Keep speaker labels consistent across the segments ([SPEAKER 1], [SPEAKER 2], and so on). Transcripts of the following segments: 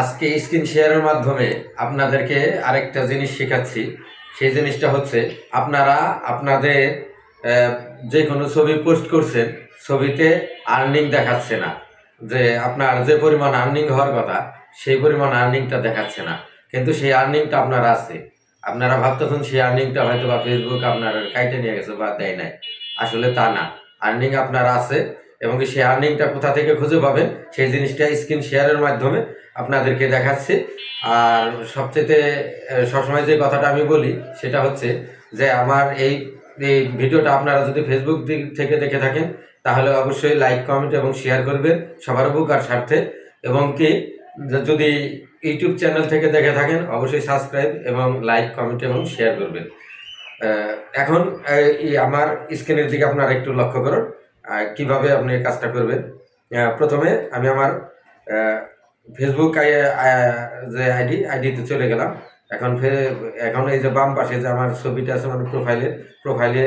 [SPEAKER 1] আজকে স্ক্রিন শেয়ারের মাধ্যমে আপনাদেরকে আরেকটা জিনিস শেখাচ্ছি। সেই জিনিসটা হচ্ছে আপনারা আপনাদের যে কোনো ছবি পোস্ট করছেন, ছবিতে আর্নিং দেখাচ্ছে না। যে আপনার যে পরিমাণ আর্নিং হওয়ার কথা, সেই পরিমাণ আর্নিংটা দেখাচ্ছে না। কিন্তু সেই আর্নিংটা আপনার আছে। আপনারা ভাবতেছেন সেই আর্নিংটা হয়তো বা ফেসবুক আপনার কাইটে নিয়ে গেছে বা দেয় নাই। আসলে তা না। আর্নিং আপনার আছে এবং সেই আর্নিংটা কোথা থেকে খুঁজে পাবেন, সেই জিনিসটা স্ক্রিন শেয়ারের মাধ্যমে আপনাদেরকে দেখাচ্ছি। আর সবচেয়ে সবসময় যে কথাটা আমি বলি, সেটা হচ্ছে যে আমার এই এই ভিডিওটা আপনারা যদি ফেসবুক দিক থেকে দেখে থাকেন, তাহলে অবশ্যই লাইক, কমেন্ট এবং শেয়ার করবেন সবার উপকার স্বার্থে। এবং কি, যদি ইউটিউব চ্যানেল থেকে দেখে থাকেন, অবশ্যই সাবস্ক্রাইব এবং লাইক, কমেন্ট এবং শেয়ার করবেন। এখন আমার স্ক্রিনের দিকে আপনারা একটু লক্ষ্য করুন কীভাবে আপনি কাজটা করবেন। প্রথমে আমি আমার ফেসবুক যে আইডি আইডিতে চলে গেলাম। এখন এখন এই যে বাম পাশে যে আমার ছবিটা আছে মানে প্রোফাইলে প্রোফাইলে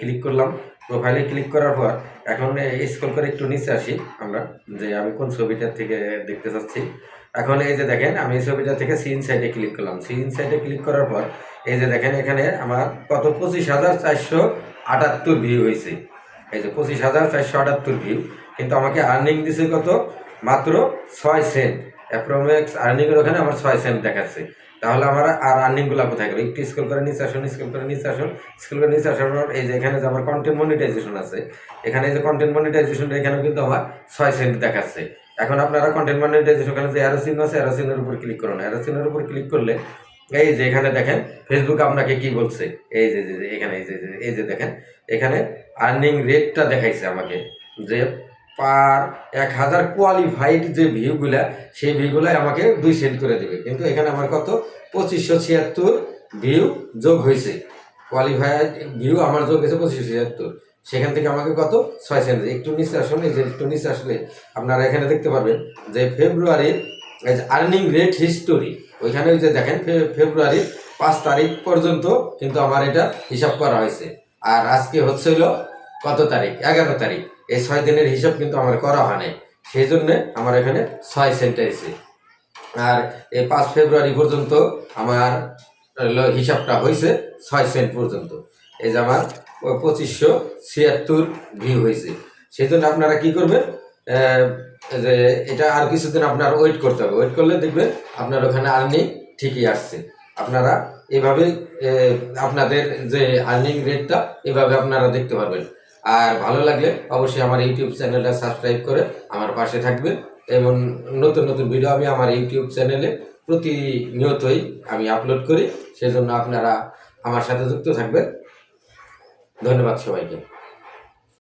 [SPEAKER 1] ক্লিক করলাম। প্রোফাইলে ক্লিক করার পর, এখন স্ক্রল করে একটু নিচে আসি আমরা, যে আমি কোন ছবিটার থেকে দেখতে চাচ্ছি। এখন এই যে দেখেন, আমি এই ছবিটা থেকে সিন সাইডে ক্লিক করলাম। সিন সাইডে ক্লিক করার পর, এই যে দেখেন এখানে আমার কত? পঁচিশ হাজার চারশো আটাত্তর ভিউ হয়েছে। এই যে পঁচিশ হাজার চারশো আটাত্তর ভিউ কিন্তু আমাকে আর্নিং দিছে কত? মাত্র ছয় সেন্ট অ্যাপ্রোমেক্স আর্নিংয়ের ওখানে আমার ছয় সেন্ট দেখাচ্ছে। তাহলে আমার আর আর্নিংগুলো কোথায় গেল? একটু স্কুল করে নিচে আসুন স্কুল করে নিচে আসুন। স্কুল করে নিচে আসার পর এই যে এখানে যে আমার কন্টেন্ট মনিটাইজেশন আছে, এখানে যে কন্টেন্ট মনিটাইজেশন এখানেও কিন্তু আমার ছয় সেন্ট দেখাচ্ছে। এখন আপনারা কন্টেন্ট মনিটাইজেশন ওখানে যে অ্যারোসিন আছে অ্যারোসিনের উপর ক্লিক করুন। অ্যারোসিনের উপর ক্লিক করলে এই যে এখানে দেখেন ফেসবুক আপনাকে কি বলছে? এই যে এখানে এই যে- এই যে দেখেন, এখানে আর্নিং রেটটা দেখাইছে আমাকে যে পার এক হাজার কোয়ালিফাইড যে ভিউগুলা সেই ভিউগুলাই আমাকে দুই সেন্ট করে দেবে। কিন্তু এখানে আমার কত? পঁচিশশো ছিয়াত্তর ভিউ যোগ হয়েছে কোয়ালিফাইড ভিউ আমার যোগ হয়েছে পঁচিশশো ছিয়াত্তর। সেখান থেকে আমাকে কত? ছয় সেন্ট একটু নিচে আসলে যে একটু নিচে আসলে আপনারা এখানে দেখতে পারবেন যে ফেব্রুয়ারির আর্নিং রেট হিস্টোরি ওইখানে ওই যে দেখেন ফেব্রুয়ারির পাঁচ তারিখ পর্যন্ত কিন্তু আমার এটা হিসাব করা হয়েছে আর আজকে হচ্ছে হলো কত তারিখ? এগারো তারিখ। এই ছয় দিনের হিসাব কিন্তু আমার করা হয় নাই সেই জন্য আমার এখানে ছয় সেন্ট এসেছে। আর এই পাঁচ ফেব্রুয়ারি পর্যন্ত আমার হিসাবটা হয়েছে ছয় সেন্ট পর্যন্ত। এই যে আমার পঁচিশশো ছিয়াত্তর ভিউ হয়েছে। সেই জন্য আপনারা কি করবেন? যে এটা আর কিছুদিন আপনার ওয়েট করতে হবে। ওয়েট করলে দেখবেন আপনার ওখানে আর্নিং ঠিকই আসছে। আপনারা এভাবে আপনাদের যে আর্নিং রেটটা এভাবে আপনারা দেখতে পারবেন। আর ভালো লাগলে অবশ্যই আমার ইউটিউব চ্যানেলটা সাবস্ক্রাইব করে আমার পাশে থাকবেন এবং নতুন নতুন ভিডিও আমি আমার ইউটিউব চ্যানেলে প্রতিনিয়তই আমি আপলোড করি। সেজন্য আপনারা আমার সাথে যুক্ত থাকবেন। ধন্যবাদ সবাইকে।